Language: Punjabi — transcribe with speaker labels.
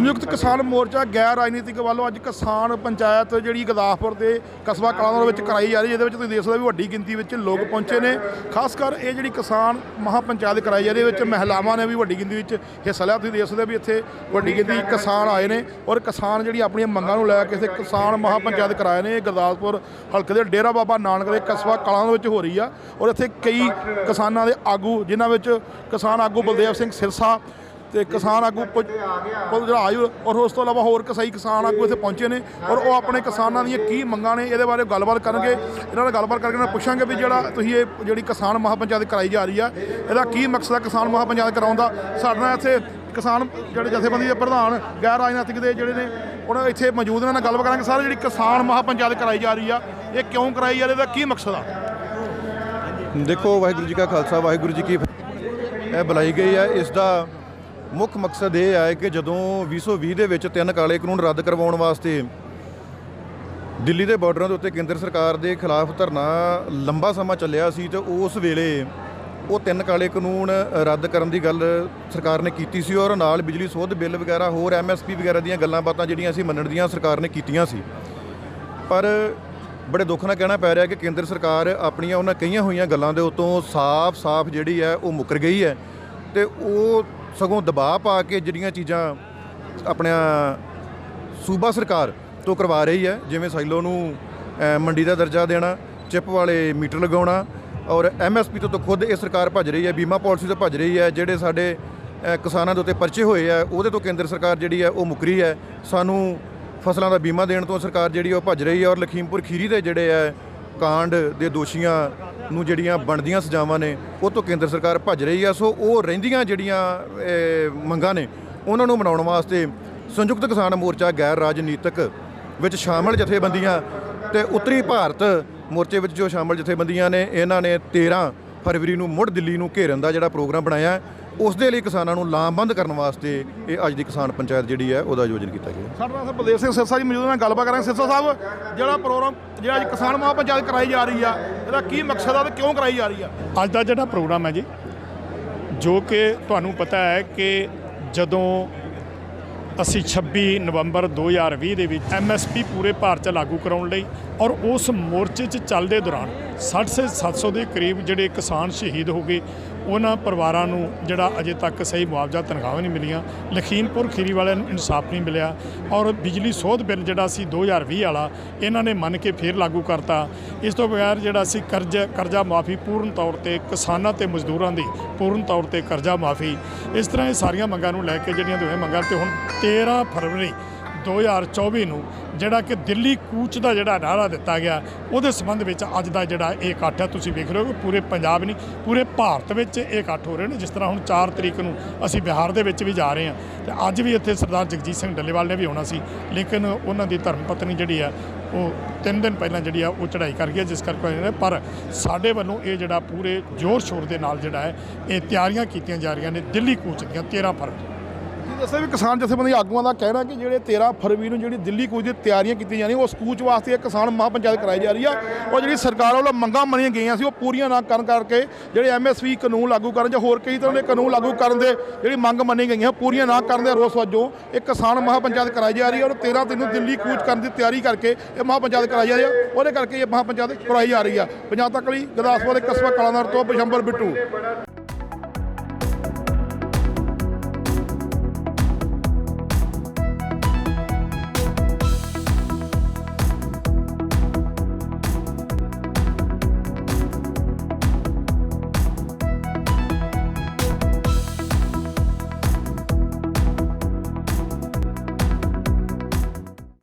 Speaker 1: ਸੰਯੁਕਤ ਕਿਸਾਨ ਮੋਰਚਾ ਗੈਰ ਰਾਜਨੀਤਿਕ ਵੱਲੋਂ ਅੱਜ ਕਿਸਾਨ ਪੰਚਾਇਤ ਜਿਹੜੀ ਗੁਰਦਾਸਪੁਰ ਦੇ ਕਸਬਾ ਕਲਾਂ ਦੇ ਵਿੱਚ ਕਰਾਈ ਜਾ ਰਹੀ ਹੈ, ਜਿਹਦੇ ਵਿੱਚ ਤੁਸੀਂ ਦੇਖ ਸਕਦੇ ਹੋ ਵੀ ਵੱਡੀ ਗਿਣਤੀ ਵਿੱਚ ਲੋਕ ਪਹੁੰਚੇ ਨੇ। ਖਾਸ ਕਰ ਇਹ ਜਿਹੜੀ ਕਿਸਾਨ ਮਹਾ ਪੰਚਾਇਤ ਕਰਾਈ ਜਾ ਰਹੀ ਹੈ, ਇਹਦੇ ਵਿੱਚ ਮਹਿਲਾਵਾਂ ਨੇ ਵੀ ਵੱਡੀ ਗਿਣਤੀ ਵਿੱਚ ਹਿੱਸਾ ਲਿਆ। ਤੁਸੀਂ ਦੇਖ ਸਕਦੇ ਹੋ ਵੀ ਇੱਥੇ ਵੱਡੀ ਗਿਣਤੀ ਕਿਸਾਨ ਆਏ ਨੇ ਔਰ ਕਿਸਾਨ ਜਿਹੜੀ ਆਪਣੀਆਂ ਮੰਗਾਂ ਨੂੰ ਲੈ ਕੇ ਇੱਥੇ ਕਿਸਾਨ ਮਹਾ ਪੰਚਾਇਤ ਕਰਾਏ ਨੇ। ਇਹ ਗੁਰਦਾਸਪੁਰ ਹਲਕੇ ਦੇ ਡੇਰਾ ਬਾਬਾ ਨਾਨਕ ਦੇ ਕਸਬਾ ਕਲਾਂ ਦੇ ਵਿੱਚ ਹੋ ਰਹੀ ਆ ਔਰ ਇੱਥੇ ਕਈ ਕਿਸਾਨਾਂ ਦੇ ਆਗੂ, ਜਿਨ੍ਹਾਂ ਵਿੱਚ ਕਿਸਾਨ ਆਗੂ ਬਲਦੇਵ ਸਿੰਘ ਸਿਰਸਾ ਤੇ ਕਿਸਾਨ ਆਗੂ ਪੁਜਰਾਜ ਔਰ ਉਸ ਤੋਂ ਇਲਾਵਾ ਹੋਰ ਕਸਾਈ ਕਿਸਾਨ ਆਗੂ ਇੱਥੇ ਪਹੁੰਚੇ ਨੇ ਔਰ ਉਹ ਆਪਣੇ ਕਿਸਾਨਾਂ ਦੀਆਂ ਕੀ ਮੰਗਾਂ ਨੇ, ਇਹਦੇ ਬਾਰੇ ਗੱਲਬਾਤ ਕਰਨਗੇ। ਇਹਨਾਂ ਨਾਲ ਗੱਲਬਾਤ ਕਰਕੇ ਇਹਨਾਂ ਨੂੰ ਪੁੱਛਾਂਗੇ ਵੀ ਜਿਹੜਾ ਤੁਸੀਂ ਇਹ ਜਿਹੜੀ ਕਿਸਾਨ ਮਹਾਪੰਚਾਇਤ ਕਰਾਈ ਜਾ ਰਹੀ ਆ, ਇਹਦਾ ਕੀ ਮਕਸਦ ਆ ਕਿਸਾਨ ਮਹਾਪੰਚਾਇਤ ਕਰਾਉਣ ਦਾ? ਸਾਡੇ ਨਾਲ ਇੱਥੇ ਕਿਸਾਨ ਜਿਹੜੇ ਜਥੇਬੰਦੀ ਦੇ ਪ੍ਰਧਾਨ ਗੈਰ ਰਾਜਨੀਤਿਕ ਦੇ ਜਿਹੜੇ ਨੇ, ਉਹਨਾਂ ਇੱਥੇ ਮੌਜੂਦ ਨੇ ਇਹਨਾਂ ਨਾਲ ਗੱਲਬਾਤ ਕਰਾਂਗੇ। ਸਾਰੇ ਜਿਹੜੀ ਕਿਸਾਨ ਮਹਾਪੰਚਾਇਤ ਕਰਾਈ ਜਾ ਰਹੀ ਆ, ਇਹ ਕਿਉਂ ਕਰਾਈ ਜਾ ਰਹੀ ਇਹਦਾ ਕੀ ਮਕਸਦ ਆ?
Speaker 2: ਦੇਖੋ, ਵਾਹਿਗੁਰੂ ਜੀ ਕਾ ਖਾਲਸਾ, ਵਾਹਿਗੁਰੂ ਜੀ ਕੀ ਇਹ ਬੁਲਾਈ ਗਈ ਹੈ ਇਸ ਦਾ ਮੁੱਖ ਮਕਸਦ ਇਹ ਹੈ ਕਿ ਜਦੋਂ 2020 ਦੇ ਵਿੱਚ ਤਿੰਨ ਕਾਲੇ ਕਾਨੂੰਨ ਰੱਦ ਕਰਵਾਉਣ ਵਾਸਤੇ ਦਿੱਲੀ ਦੇ ਬਾਰਡਰਾਂ ਦੇ ਉੱਤੇ ਕੇਂਦਰ ਸਰਕਾਰ ਦੇ ਖਿਲਾਫ ਧਰਨਾ ਲੰਬਾ ਸਮਾਂ ਚੱਲਿਆ ਸੀ ਤੇ ਉਸ ਵੇਲੇ ਉਹ ਤਿੰਨ ਕਾਲੇ ਕਾਨੂੰਨ ਰੱਦ ਕਰਨ ਦੀ ਗੱਲ ਸਰਕਾਰ ਨੇ ਕੀਤੀ ਸੀ ਔਰ ਨਾਲ ਬਿਜਲੀ ਸੋਧ ਬਿੱਲ ਵਗੈਰਾ ਹੋਰ ਐਮਐਸਪੀ ਵਗੈਰਾ ਦੀਆਂ ਗੱਲਾਂ ਬਾਤਾਂ ਜਿਹੜੀਆਂ ਸੀ ਮੰਨਣ ਦੀਆਂ ਸਰਕਾਰ ਨੇ ਕੀਤੀਆਂ ਸੀ। ਪਰ ਬੜੇ ਦੁੱਖ ਨਾਲ ਕਹਿਣਾ ਪੈ ਰਿਹਾ ਕਿ ਕੇਂਦਰ ਸਰਕਾਰ ਆਪਣੀਆਂ ਉਹਨਾਂ ਕਈਆਂ ਹੋਈਆਂ ਗੱਲਾਂ ਦੇ ਉਤੋਂ ਸਾਫ਼-ਸਾਫ਼ ਜਿਹੜੀ ਹੈ ਉਹ ਮੁੱਕਰ ਗਈ ਹੈ ਤੇ ਉਹ ਸਗੋਂ ਦਬਾਅ ਪਾ ਕੇ ਜਿਹੜੀਆਂ ਚੀਜ਼ਾਂ ਆਪਣਾ ਸੂਬਾ ਸਰਕਾਰ ਤੋਂ ਕਰਵਾ ਰਹੀ ਹੈ, ਜਿਵੇਂ ਸਾਈਲੋ ਨੂੰ ਮੰਡੀ ਦਾ ਦਰਜਾ ਦੇਣਾ, ਚਿਪ ਵਾਲੇ ਮੀਟਰ ਲਗਾਉਣਾ ਔਰ ਐਮਐਸਪੀ ਤੋਂ ਤਾਂ ਖੁਦ ਇਹ ਸਰਕਾਰ ਭੱਜ ਰਹੀ ਹੈ, ਬੀਮਾ ਪਾਲਿਸੀ ਤੋਂ ਭੱਜ ਰਹੀ ਹੈ, ਜਿਹੜੇ ਸਾਡੇ ਕਿਸਾਨਾਂ ਦੇ ਉੱਤੇ ਪਰਚੇ ਹੋਏ ਆ ਉਹਦੇ ਤੋਂ ਕੇਂਦਰ ਸਰਕਾਰ ਜਿਹੜੀ ਹੈ ਉਹ ਮੁਕਰੀ ਹੈ। ਸਾਨੂੰ ਫਸਲਾਂ ਦਾ ਬੀਮਾ ਦੇਣ ਤੋਂ ਸਰਕਾਰ ਜਿਹੜੀ ਉਹ ਭੱਜ ਰਹੀ ਹੈ ਔਰ ਲਖੀਮਪੁਰ ਖੀਰੀ ਦੇ ਜਿਹੜੇ ਹੈ ਕਾਂਡ ਦੇ ਦੋਸ਼ੀਆਂ ਨੂੰ ਜਿਹੜੀਆਂ ਬਣਦੀਆਂ ਸਜ਼ਾਵਾਂ ਨੇ, ਉਹ ਤੋਂ ਕੇਂਦਰ ਸਰਕਾਰ ਭੱਜ ਰਹੀ ਆ। ਸੋ ਉਹ ਰਹਿੰਦੀਆਂ ਜਿਹੜੀਆਂ ਮੰਗਾਂ ਨੇ, ਉਹਨਾਂ ਨੂੰ ਮਨਾਉਣ ਵਾਸਤੇ ਸੰਯੁਕਤ ਕਿਸਾਨ ਮੋਰਚਾ ਗੈਰ ਰਾਜਨੀਤਿਕ ਵਿੱਚ ਸ਼ਾਮਲ ਜਥੇਬੰਦੀਆਂ ਤੇ ਉੱਤਰੀ ਭਾਰਤ ਮੋਰਚੇ ਵਿੱਚ ਜੋ ਸ਼ਾਮਲ ਜਥੇਬੰਦੀਆਂ ਨੇ, ਇਹਨਾਂ ਨੇ 13 ਫਰਵਰੀ ਨੂੰ ਮੁੜ ਦਿੱਲੀ ਨੂੰ ਘੇਰਨ ਦਾ ਜਿਹੜਾ ਪ੍ਰੋਗਰਾਮ ਬਣਾਇਆ ਉਸ ਦੇ ਲਈ ਕਿਸਾਨਾਂ ਨੂੰ ਲਾਮਬੰਦ ਕਰਨ ਵਾਸਤੇ ਇਹ ਅੱਜ ਦੀ ਕਿਸਾਨ ਪੰਚਾਇਤ ਜਿਹੜੀ ਹੈ ਉਹਦਾ ਆਯੋਜਨ ਕੀਤਾ ਗਿਆ
Speaker 1: ਸਾਡੇ ਨਾਲ ਬਲਦੇਵ ਸਿੰਘ ਸਿਰਸਾ ਜੀ ਮੌਜੂਦ ਨੇ ਗੱਲਬਾਤ ਕਰਾਂਗੇ। ਸਿਰਸਾ ਸਾਹਿਬ ਜਿਹੜਾ ਪ੍ਰੋਗਰਾਮ ਜਿਹੜਾ ਅੱਜ ਕਿਸਾਨ ਮਹਾਪੰਚਾਇਤ ਕਰਾਈ ਜਾ ਰਹੀ ਆ ਇਹਦਾ ਕੀ ਮਕਸਦ ਆ ਤੇ ਕਿਉਂ ਕਰਾਈ ਜਾ ਰਹੀ ਆ?
Speaker 3: ਅੱਜ ਦਾ ਜਿਹੜਾ ਪ੍ਰੋਗਰਾਮ ਹੈ ਜੀ ਜੋ ਕਿ ਤੁਹਾਨੂੰ ਪਤਾ ਹੈ ਕਿ ਜਦੋਂ ਅਸੀਂ 26 ਨਵੰਬਰ 2020 ਦੇ ਵਿੱਚ ਐਮਐਸਪੀ ਪੂਰੇ ਭਾਰਤ 'ਚ ਲਾਗੂ ਕਰਾਉਣ ਲਈ ਔਰ ਉਸ ਮੋਰਚੇ 'ਚ ਚੱਲਦੇ ਦੌਰਾਨ 60 ਸੇ 700 ਦੇ ਕਰੀਬ ਜਿਹੜੇ ਕਿਸਾਨ ਸ਼ਹੀਦ ਹੋ ਗਏ, ਉਹਨਾਂ ਪਰਿਵਾਰਾਂ ਨੂੰ ਜਿਹੜਾ ਅਜੇ ਤੱਕ ਸਹੀ ਮੁਆਵਜ਼ਾ ਤਨਖਾਹਾਂ ਨਹੀਂ ਮਿਲੀਆਂ, ਲਖੀਮਪੁਰ ਖੀਰੀ ਵਾਲਿਆਂ ਨੂੰ ਇਨਸਾਫ ਨਹੀਂ ਮਿਲਿਆ ਔਰ ਬਿਜਲੀ ਸੋਧ ਬਿੱਲ ਜਿਹੜਾ ਸੀ 2020 ਵਾਲਾ, ਇਹਨਾਂ ਨੇ ਮੰਨ ਕੇ ਫੇਰ ਲਾਗੂ ਕਰਤਾ। ਇਸ ਤੋਂ ਬਗੈਰ ਜਿਹੜਾ ਸੀ ਕਰਜ਼, ਕਰਜ਼ਾ ਮਾਫੀ ਪੂਰਨ ਤੌਰ ਤੇ ਕਿਸਾਨਾਂ ਤੇ ਮਜ਼ਦੂਰਾਂ ਦੀ ਪੂਰਨ ਤੌਰ ਤੇ ਕਰਜ਼ਾ ਮਾਫੀ ਇਸ ਤਰ੍ਹਾਂ ਇਹ ਸਾਰੀਆਂ ਮੰਗਾਂ ਨੂੰ ਲੈ ਕੇ ਜਿਹੜੀਆਂ ਦੋਵੇਂ ਮੰਗਾਂ ਤੇ ਹੁਣ 13 ਫਰਵਰੀ 2024 ਨੂੰ ਜਿਹੜਾ ਕਿ ਦਿੱਲੀ ਕੂਚ ਦਾ ਜਿਹੜਾ ਨਾਅਰਾ ਦਿੱਤਾ ਗਿਆ ਉਹਦੇ ਸੰਬੰਧ ਵਿੱਚ ਅੱਜ ਦਾ ਜਿਹੜਾ ਇਹ ਇਕੱਠ ਹੈ ਤੁਸੀਂ ਵੇਖ ਰਹੇ ਹੋ ਕਿ ਪੂਰੇ ਪੰਜਾਬ ਨਹੀਂ ਪੂਰੇ ਭਾਰਤ ਵਿੱਚ ਇਹ ਇਕੱਠ ਹੋ ਰਹੇ ਨੇ ਜਿਸ ਤਰ੍ਹਾਂ ਹੁਣ 4 ਤਰੀਕ ਨੂੰ ਅਸੀਂ ਬਿਹਾਰ ਦੇ ਵਿੱਚ ਵੀ ਜਾ ਰਹੇ ਹਾਂ ਤੇ ਅੱਜ ਵੀ ਇੱਥੇ ਸਰਦਾਰ ਜਗਜੀਤ ਸਿੰਘ ਡੱਲੇਵਾਲ ਨੇ ਵੀ ਆਉਣਾ ਸੀ ਲੇਕਿਨ ਉਹਨਾਂ ਦੀ ਧਰਮ ਪਤਨੀ ਜਿਹੜੀ ਆ ਉਹ ਤਿੰਨ ਦਿਨ ਪਹਿਲਾਂ ਜਿਹੜੀ ਆ ਉਹ ਚੜ੍ਹਾਈ ਕਰ ਗਈ ਹੈ, ਜਿਸ ਕਰਕੇ ਪਰ ਸਾਡੇ ਵੱਲੋਂ ਇਹ ਜਿਹੜਾ ਪੂਰੇ ਜ਼ੋਰ ਸ਼ੋਰ ਦੇ ਨਾਲ ਜਿਹੜਾ ਹੈ ਇਹ ਤਿਆਰੀਆਂ ਕੀਤੀਆਂ ਜਾ ਰਹੀਆਂ ਨੇ ਦਿੱਲੀ ਕੂਚ ਦੀਆਂ 13 ਫਰਵਰੀ।
Speaker 1: ਦੱਸਿਆ ਵੀ ਕਿਸਾਨ ਜਥੇਬੰਦੀ ਆਗੂਆਂ ਦਾ ਕਹਿਣਾ ਕਿ ਜਿਹੜੇ 13 ਫਰਵਰੀ ਨੂੰ ਜਿਹੜੀ ਦਿੱਲੀ ਕੂਚ ਦੀ ਤਿਆਰੀਆਂ ਕੀਤੀਆਂ ਜਾਣੀਆਂ ਉਸ ਕੂਚ ਵਾਸਤੇ ਇਹ ਕਿਸਾਨ ਮਹਾਪੰਚਾਇਤ ਕਰਾਈ ਜਾ ਰਹੀ ਆ। ਉਹ ਜਿਹੜੀ ਸਰਕਾਰ ਵੱਲੋਂ ਮੰਗਾਂ ਮੰਨੀਆਂ ਗਈਆਂ ਸੀ, ਉਹ ਪੂਰੀਆਂ ਨਾ ਕਰਨ ਕਰਕੇ ਜਿਹੜੇ ਐਮਐਸਪੀ ਕਾਨੂੰਨ ਲਾਗੂ ਕਰਨ ਜਾਂ ਹੋਰ ਕਈ ਤਰ੍ਹਾਂ ਦੇ ਕਾਨੂੰਨ ਲਾਗੂ ਕਰਨ ਦੇ ਜਿਹੜੀ ਮੰਗ ਮੰਨੀ ਗਈਆਂ ਪੂਰੀਆਂ ਨਾ ਕਰਨ ਦੇ ਰੋਸ ਵਜੋਂ ਇਹ ਕਿਸਾਨ ਮਹਾਪੰਚਾਇਤ ਕਰਾਈ ਜਾ ਰਹੀ ਹੈ ਔਰ 13 ਤਰੀਕ ਨੂੰ ਦਿੱਲੀ ਕੂਚ ਕਰਨ ਦੀ ਤਿਆਰੀ ਕਰਕੇ ਇਹ ਮਹਾਪੰਚਾਇਤ ਕਰਾਈ ਜਾ ਰਹੀ ਹੈ ਉਹਦੇ ਕਰਕੇ ਇਹ ਮਹਾਪੰਚਾਇਤ ਕਰਾਈ ਜਾ ਰਹੀ ਆ। ਪੰਜਾਬ ਤੱਕ ਲਈ ਗੁਰਦਾਸਪੁਰ ਦੇ ਕਸਬਾ ਕਲਾਨਰ ਤੋਂ ਬਿਸ਼ੰਬਰ ਬਿੱਟੂ।